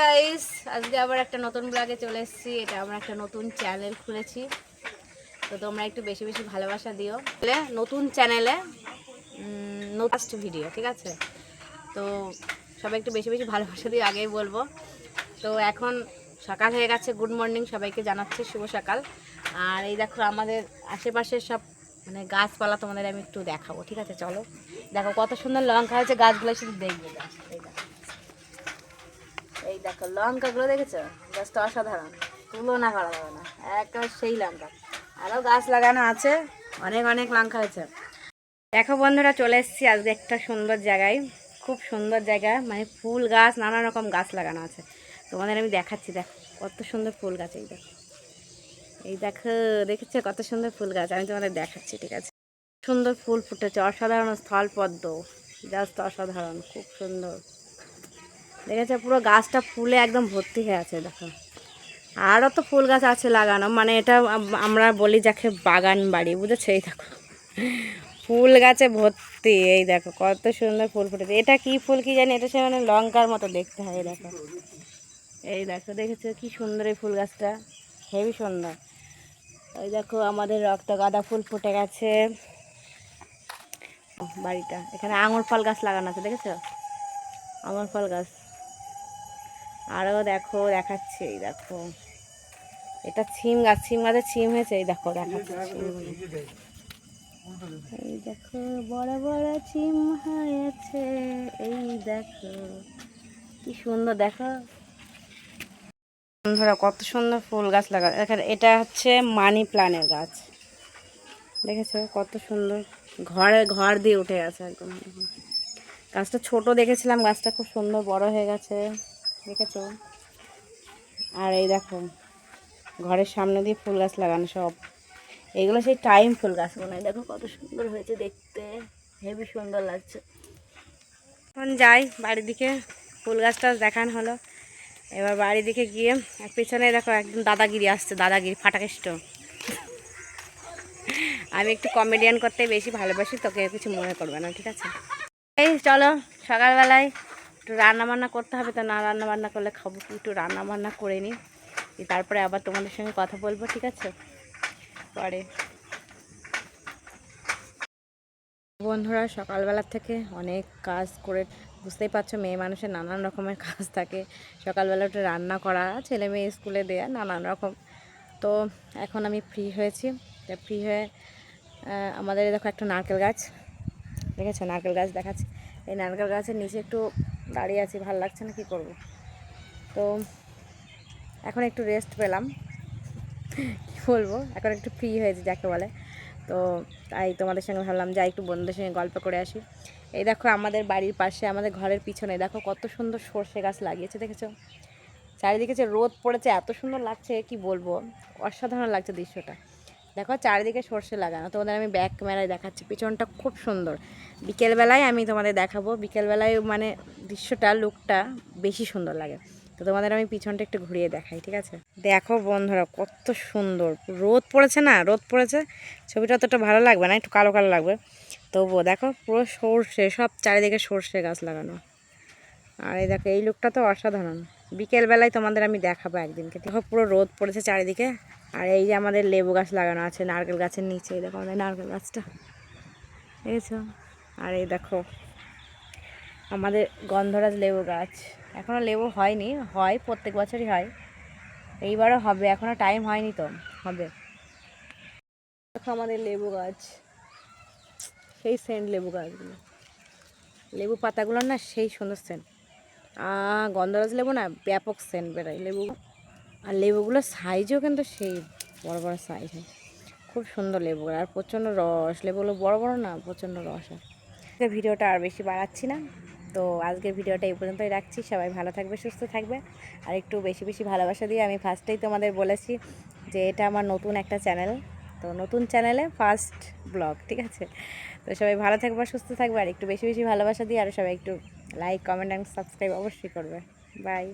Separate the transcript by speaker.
Speaker 1: Guys আজকে আবার একটা নতুন ব্লগে চলে এসেছি। এটা আমরা একটা নতুন চ্যানেল খুলেছি। তো তোমরা একটু বেশি বেশি ভালোবাসা দিও। নতুন চ্যানেলে ফার্স্ট ভিডিও ঠিক আছে? তো সবাই একটু বেশি বেশি ভালোবাসা দিও আগেই বলব। তো এখন সকাল হয়ে গেছে গুড মর্নিং সবাইকে জানাচ্ছি, শুভ সকাল। আর এই দেখো আমাদের আশেপাশের সব মানে গাছপালা তোমাদের আমি একটু দেখাবো, ঠিক আছে? চলো। দেখো কত সুন্দর লঙ্কা হয়েছে, গাছগুলো শুধু দেখবে দেখো। দেখো, লঙ্কাগুলো দেখেছ? জাস্ট অসাধারণ। তুলনা করা যাবে না। একেবারে সেই লঙ্কা। আরও গাছ লাগানো আছে। অনেক অনেক লঙ্কা হয়েছে। দেখো বন্ধুরা, চলে এসেছি আজকে একটা সুন্দর জায়গায়। খুব সুন্দর জায়গা। মানে ফুল গাছ, নানা রকম গাছ লাগানো আছে। তোমাদের আমি দেখাচ্ছি, দেখো। কত সুন্দর ফুল গাছ এই দেখো। এই দেখো, দেখেছ? কত সুন্দর ফুল গাছ। আমি তোমাদের দেখাচ্ছি, ঠিক আছে? সুন্দর ফুল ফুটেছে। অসাধারণ স্থল পদ্ম। জাস্ট অসাধারণ। খুব সুন্দর। দেখেছে, পুরো গাছটা ফুলে একদম ভর্তি হয়ে আছে, দেখো। আরও তো ফুল গাছ আছে লাগানো মানে এটা আমরা বলি যাকে বাগান বাড়ি, বুঝেছ? এই দেখো, ফুল গাছে ভর্তি, এই দেখো, কত সুন্দর ফুল ফুটেছে। এটা কি ফুল কি জানি, এটা সে মানে লঙ্কার মতো দেখতে হয় দেখো। এই দেখো, দেখেছ কি সুন্দর এই ফুল গাছটা? হেভি সুন্দর। ওই দেখো, আমাদের রক্ত গাঁদা ফুল ফুটে গেছে। বাড়িটা, এখানে আঙুর ফল গাছ লাগানো আছে, দেখেছ? আঙুর ফল গাছ। আরও দেখো, দেখাচ্ছে, এই দেখো। এটা ছিম গাছ, ছিম গাছে ছিম হয়েছে, এই দেখো, দেখাচ্ছে এই দেখো, বড় বড় ছিম হয়েছে, এই দেখো, কি সুন্দর, দেখো। বন্ধুরা, কত সুন্দর ফুল গাছ লাগা, এখানে এটা হচ্ছে মানি প্লান্টের গাছ। দেখেছ, কত সুন্দর, ঘরে ঘর দিয়ে উঠে গেছে একদম। গাছটা ছোট দেখেছিলাম, গাছটা খুব সুন্দর বড় হয়ে গেছে। দেখেছ? আর এই দেখো, ঘরের সামনে দিয়ে ফুল গাছ লাগানো সব। এগুলো সেই টাইম ফুল গাছ মনে দেখো কত সুন্দর হয়েছে দেখতে। হেবি সুন্দর লাগছে। এখন যাই, বাড়ির দিকে ফুল গাছটা দেখানো হলো। এবার বাড়ির দিকে গিয়ে এক পিছনে দেখো একদম দাদাগিরি আসছে, দাদাগিরি, ফাটাকেষ্ট। আমি একটু কমেডিয়ান করতে বেশি ভালোবাসি, তোকে কিছু মনে করবে না, ঠিক আছে? এই চলো, সকালবেলায় একটু রান্না বান্না করতে হবে তো না রান্না বান্না করলে খাব একটু রান্না বান্না করে নিই। তারপরে আবার তোমাদের সঙ্গে কথা বলব, ঠিক আছে? পরে। বন্ধুরা, সকালবেলা থেকে অনেক কাজ করে, বুঝতেই পারছ, মেয়ে মানুষের নানান রকমের কাজ থাকে। সকালবেলা একটু রান্না করা, ছেলে মেয়ে স্কুলে দেয়া, নানান রকম। তো এখন আমি ফ্রি হয়েছি। ফ্রি হয়ে আমাদের দেখো একটা নারকেল গাছ। দেখেছ? নারকেল গাছ দেখাচ্ছে। এই নারকেল গাছের নিচে একটু দাঁড়িয়ে আছি, ভালো লাগছে না, কী করব? তো এখন একটু রেস্ট পেলাম। কী বলব? এখন একটু ফ্রি হয়েছে, যাকে বলে। তো তাই তোমাদের সঙ্গে ভাবলাম, যাই একটু বন্ধুদের সঙ্গে গল্প করে আসি। এই দেখো, আমাদের বাড়ির পাশে, আমাদের ঘরের পিছনে, দেখো কত সুন্দর সর্ষে গাছ লাগিয়েছে, দেখেছ? চারিদিকে যে রোদ পড়েছে, এত সুন্দর লাগছে, কি বলব? অসাধারণ লাগছে দৃশ্যটা। দেখো চারিদিকে সর্ষে লাগানো। তোমাদের আমি ব্যাক ক্যামেরায় দেখাচ্ছি, পিছনটা খুব সুন্দর। বিকেলবেলায় আমি তোমাদের দেখাবো, বিকেলবেলায় মানে দৃশ্যটা লুকটা বেশি সুন্দর লাগে। তো তোমাদের আমি পিছনটা একটু ঘুরিয়ে দেখাই, ঠিক আছে? দেখো বন্ধুরা, কত সুন্দর। রোদ পড়েছে না? রোদ পড়েছে? ছবিটা অতটা ভালো লাগবে না? একটু কালো কালো লাগবে। তবুও দেখো, পুরো সর্ষে, সব চারিদিকে সর্ষে গাছ লাগানো। আর এই দেখো, এই লুকটা তো অসাধারণ। বিকেলবেলায় তোমাদের আমি দেখাবো একদিনকে। দেখো পুরো রোদ পড়েছে চারিদিকে। আর এই যে আমাদের লেবু গাছ লাগানো আছে, নারকেল গাছের নিচে, এই দেখো আমাদের নারকেল গাছটা। দেখেছ? আর এই দেখো, আমাদের গন্ধরাজ লেবু গাছ। এখনও লেবু হয়নি, হয়, প্রত্যেক বছরই হয়। এইবারও হবে এখনও টাইম হয়নি তো, হবে। দেখো আমাদের লেবু গাছ, সেই সেন্ট লেবু গাছগুলো। লেবু পাতাগুলো না সেই সুন্দর সেন্ট গন্ধরাজ লেবু না ব্যাপক সেন্ট বেরোয়। লেবু আর লেবুগুলোর সাইজও কিন্তু সেই বড় বড় সাইজ হয় খুব সুন্দর লেবুগুলো, আর প্রচণ্ড রস। লেবুগুলো বড় বড় না, প্রচণ্ড রস হয় ভিডিওটা আর বেশি বাড়াচ্ছি না। তো আজকের ভিডিওটা এই পর্যন্তই রাখছি। সবাই ভালো থাকবে, সুস্থ থাকবে। আর একটু বেশি বেশি ভালোবাসা দিয়ে আমি ফার্স্টেই তোমাদের বলেছি যে এটা আমার নতুন একটা চ্যানেল তো নতুন চ্যানেলে ফার্স্ট ব্লগ ঠিক আছে? তো সবাই ভালো থাকবে, সুস্থ থাকবে। আর একটু বেশি বেশি ভালোবাসা দিয়ে আর সবাই একটু লাইক কমেন্ট অ্যান্ড সাবস্ক্রাইব অবশ্যই করবে। বাই